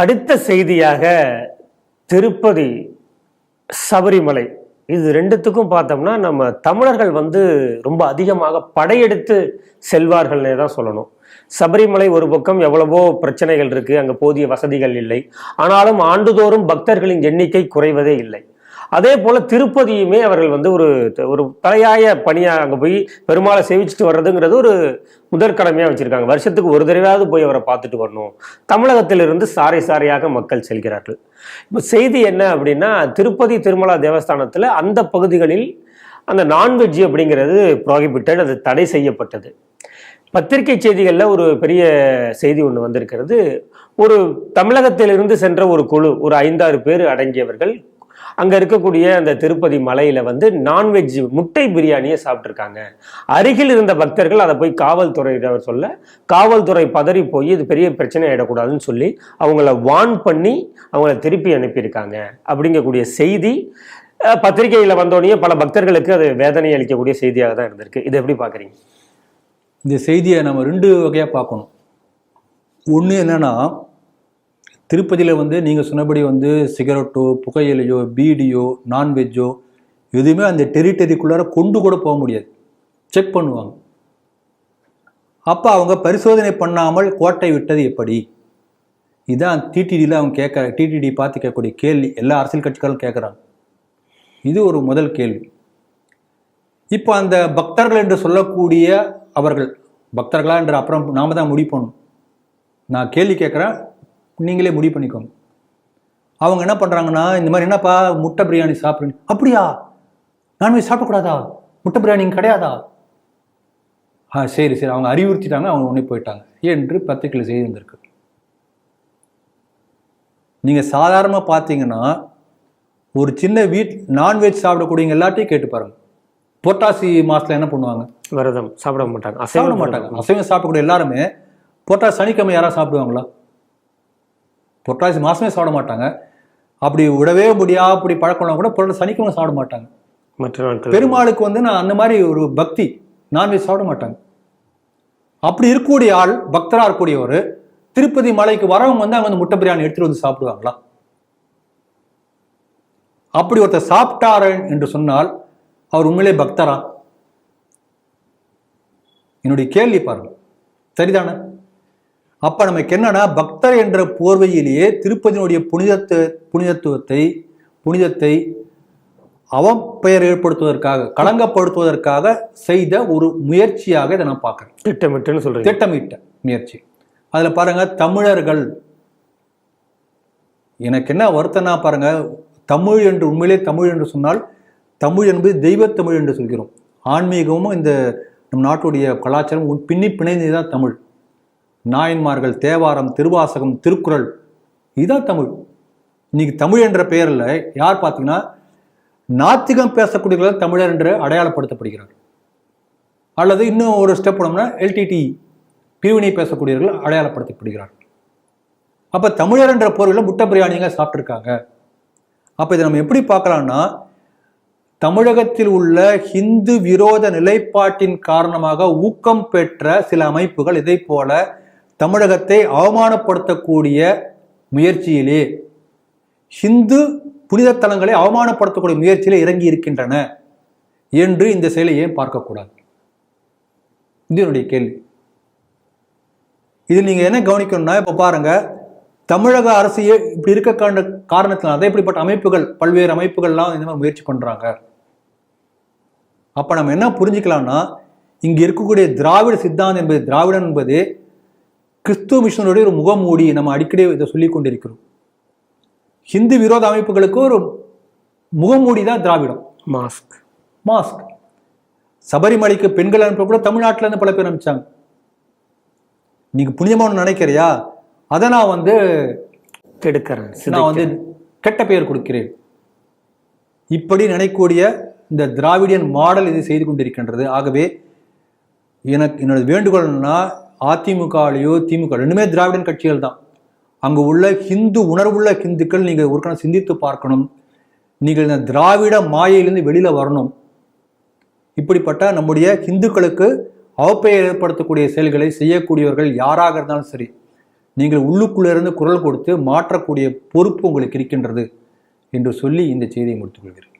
அடுத்த செய்தியாக திருப்பதி சபரிமலை. இது ரெண்டுத்துக்கும் பார்த்தோம்னா நம்ம தமிழர்கள் வந்து ரொம்ப அதிகமாக படையெடுத்து செல்வார்கள்னே தான் சொல்லணும். சபரிமலை ஒரு பக்கம் எவ்வளவோ பிரச்சனைகள் இருக்கு அங்க போதிய வசதிகள் இல்லை. ஆனாலும் ஆண்டுதோறும் பக்தர்களின் எண்ணிக்கை குறைவதே இல்லை. அதே போல திருப்பதியுமே அவர்கள் வந்து ஒரு ஒரு தலையாய பணியாக அங்கே போய் பெருமாளை சேவிச்சுட்டு வர்றதுங்கிறது ஒரு முதற்கடமையாக வச்சுருக்காங்க. வருஷத்துக்கு ஒரு தடவையாவது போய் அவரை பார்த்துட்டு வரணும். தமிழகத்திலிருந்து சாரை சாரையாக மக்கள் செல்கிறார்கள். இப்போ செய்தி என்ன அப்படின்னா திருப்பதி திருமலா தேவஸ்தானத்தில் அந்த பகுதிகளில் அந்த நான்வெஜ் அப்படிங்கிறது ப்ராகிபிட்டட் அது தடை செய்யப்பட்டது. பத்திரிகை செய்திகளில் ஒரு பெரிய செய்தி ஒன்று வந்திருக்கிறது. ஒரு தமிழகத்திலிருந்து சென்ற ஒரு குழு ஒரு ஐந்தாறு பேர் அடங்கியவர்கள் அங்கே இருக்கக்கூடிய அந்த திருப்பதி மலையில் வந்து நான்வெஜ் முட்டை பிரியாணியை சாப்பிட்ருக்காங்க அருகில் இருந்த பக்தர்கள் அதை போய் காவல்துறையினர் சொல்ல காவல்துறை பதறி போய் இது பெரிய பிரச்சனை ஆகிடக்கூடாதுன்னு சொல்லி அவங்கள வார்ன் பண்ணி அவங்கள திருப்பி அனுப்பியிருக்காங்க. அப்படிங்கக்கூடிய செய்தி பத்திரிகையில் வந்தோடனே பல பக்தர்களுக்கு அது வேதனை அளிக்கக்கூடிய செய்தியாக தான் இருந்திருக்கு. இதை எப்படி பார்க்குறீங்க? இந்த செய்தியை நம்ம ரெண்டு வகையாக பார்க்கணும். ஒன்று என்னன்னா திருப்பதியில் வந்து நீங்கள் சொன்னபடி வந்து சிகரெட்டோ புகையிலையோ பீடியோ நான்வெஜ்ஜோ எதுவுமே அந்த டெரிட்டரிக்குள்ளார கொண்டு கூட போக முடியாது. செக் பண்ணுவாங்க. அப்போ அவங்க பரிசோதனை பண்ணாமல் கோட்டை விட்டது எப்படி? இதான் டிடிடியில் அவங்க கேட்க டிடிடி பார்த்து கேட்கக்கூடிய கேள்வி. எல்லா அரசியல் கட்சிகளும் கேட்குறாங்க. இது ஒரு முதல் கேள்வி. இப்போ அந்த பக்தர்கள் என்று சொல்லக்கூடிய அவர்கள் பக்தர்களா என்று அப்புறம் நாம தான் முடிப்போம் நான் கேள்வி கேட்குறேன் நீங்களே முடிவு பண்ணிக்கோங்க. அவங்க என்ன பண்ணுறாங்கன்னா இந்த மாதிரி என்னப்பா முட்டை பிரியாணி சாப்பிடுங்க அப்படியா? நான்வெஜ் சாப்பிடக்கூடாதா? முட்டை பிரியாணி கிடையாதா? ஆ சரி சரி. அவங்க அறிவுறுத்திட்டாங்க அவங்க உடனே போயிட்டாங்க. என்று பத்திரிகையில் செய்தி வந்திருக்கு. நீங்கள் சாதாரணமாக பார்த்தீங்கன்னா ஒரு சின்ன வீட் நான்வெஜ் சாப்பிடக்கூடியவங்க எல்லாத்தையும் கேட்டு பாருங்க. புரட்டாசி மாசத்துல என்ன பண்ணுவாங்க? விரதம். சாப்பிட மாட்டாங்க. சாப்பிட மாட்டாங்க. அசைவம் சாப்பிடக்கூடிய எல்லாருமே புரட்டாசி சனிக்கிழமை யாராவது சாப்பிடுவாங்களா? புரட்டாசி மாசமே சாப்பிட மாட்டாங்க. அப்படி விடவே முடியாது அப்படி பழக்கம்னா கூட புரட்டாசி சனிக்கிழமை சாப்பிட மாட்டாங்க. மற்ற நாட்கள் பெருமாளுக்கு வந்து நான் அந்த மாதிரி ஒரு பக்தி நான்வெஜ் சாப்பிட மாட்டாங்க அப்படி இருக்கக்கூடிய ஆள் பக்தரா இருக்கக்கூடியவர் திருப்பதி மலைக்கு வரவங்க வந்து அங்க வந்து முட்டை பிரியாணி எடுத்துட்டு வந்து சாப்பிடுவாங்களா? அப்படி ஒருத்தர் சாப்பிட்டாரு என்று சொன்னால் அவர் உண்மையிலே பக்தரா? என்னுடைய கேள்வி பாருங்க சரிதானே? அப்ப நமக்கு என்னன்னா பக்தர் என்ற போர்வையிலேயே திருப்பதியினுடைய புனிதத்து புனிதத்துவத்தை புனிதத்தை அவப்பெயர் ஏற்படுத்துவதற்காக களங்கப்படுத்துவதற்காக செய்த ஒரு முயற்சியாக இதை நான் பார்க்கிறேன். திட்டமிட்டுன்னு சொல்றீங்க. திட்டமிட்ட முயற்சி. அதுல பாருங்க தமிழர்கள் எனக்கு என்ன வருத்தம்னா பாருங்க தமிழ் என்று உண்மையிலே தமிழ் என்று சொன்னால் தமிழ் என்பது தெய்வத்தமிழ் என்று சொல்கிறோம். ஆன்மீகமும் இந்த நம் நாட்டுடைய கலாச்சாரம் பின்னி பிணைந்தது தான் தமிழ். நாயன்மார்கள் தேவாரம் திருவாசகம் திருக்குறள். இதுதான் தமிழ். இன்னைக்கு தமிழ் என்ற பெயரில் யார் பார்த்தீங்கன்னா நாத்திகம் பேசக்கூடியவர்கள் தமிழர் என்று அடையாளப்படுத்தப்படுகிறார். அல்லது இன்னும் ஒரு ஸ்டெப் போனோம்னா எல்டிடி பிரிவினை பேசக்கூடியவர்கள் அடையாளப்படுத்தப்படுகிறார். அப்போ தமிழர் என்ற பொருளில் முட்டை பிரியாணிங்க சாப்பிட்ருக்காங்க அப்போ இதை நம்ம எப்படி பார்க்கலாம்னா தமிழகத்தில் உள்ள ஹிந்து விரோத நிலைப்பாட்டின் காரணமாக ஊக்கம் பெற்ற சில அமைப்புகள் இதை போல தமிழகத்தை அவமானப்படுத்தக்கூடிய முயற்சியிலே ஹிந்து புனித தலங்களை அவமானப்படுத்தக்கூடிய முயற்சியிலே இறங்கி இருக்கின்றன என்று இந்த செயலை ஏன் பார்க்கக்கூடாது? இது என்னுடைய கேள்வி. இதில் நீங்கள் என்ன கவனிக்கணும்னா இப்போ பாருங்க தமிழக அரசு இப்படி இருக்க காரண- காரணத்தினால தான் இப்படிப்பட்ட அமைப்புகள் பல்வேறு அமைப்புகள்லாம் இந்த மாதிரி முயற்சி பண்ணுறாங்க அப்போ நம்ம என்ன புரிஞ்சுக்கலாம்னா இங்கே இருக்கக்கூடிய திராவிட சித்தாந்தம் என்பது திராவிடம் என்பது கிறிஸ்துவ மிஷனுடைய ஒரு முகமூடி நம்ம அடிக்கடி இதை சொல்லிக் கொண்டிருக்கிறோம். ஹிந்து விரோத அமைப்புகளுக்கு ஒரு முகமூடி தான் திராவிடம். மாஸ்க் மாஸ்க் சபரிமலைக்கு பெண்கள் அனுப்ப கூட தமிழ்நாட்டுல இருந்து பல பேர் அனுப்பிச்சாங்க. நீங்க புனிதமான நினைக்கிறியா? அதை நான் வந்து கெடுக்கிறேன் நான் வந்து கெட்ட பெயர் கொடுக்கிறேன். இப்படி நினைக்கக்கூடிய இந்த திராவிடியன் மாடல் இது செய்து கொண்டிருக்கின்றது. ஆகவே எனக்கு என்னோட வேண்டுகோள்னா அதிமுகலையோ திமுக ரெண்டுமே திராவிடன் கட்சிகள் தான். அங்கே உள்ள ஹிந்து உணர்வுள்ள ஹிந்துக்கள் நீங்கள் ஒருக்கணும் சிந்தித்து பார்க்கணும். நீங்கள் இந்த திராவிட மாயையிலிருந்து வெளியில் வரணும். இப்படிப்பட்ட நம்முடைய ஹிந்துக்களுக்கு அவப்பெயர் ஏற்படுத்தக்கூடிய செயல்களை செய்யக்கூடியவர்கள் யாராக இருந்தாலும் சரி நீங்கள் உள்ளுக்குள்ளே இருந்து குரல் கொடுத்து மாற்றக்கூடிய பொறுப்பு உங்களுக்கு இருக்கின்றது என்று சொல்லி இந்த செய்தியை முடித்துக் கொள்கிறேன்.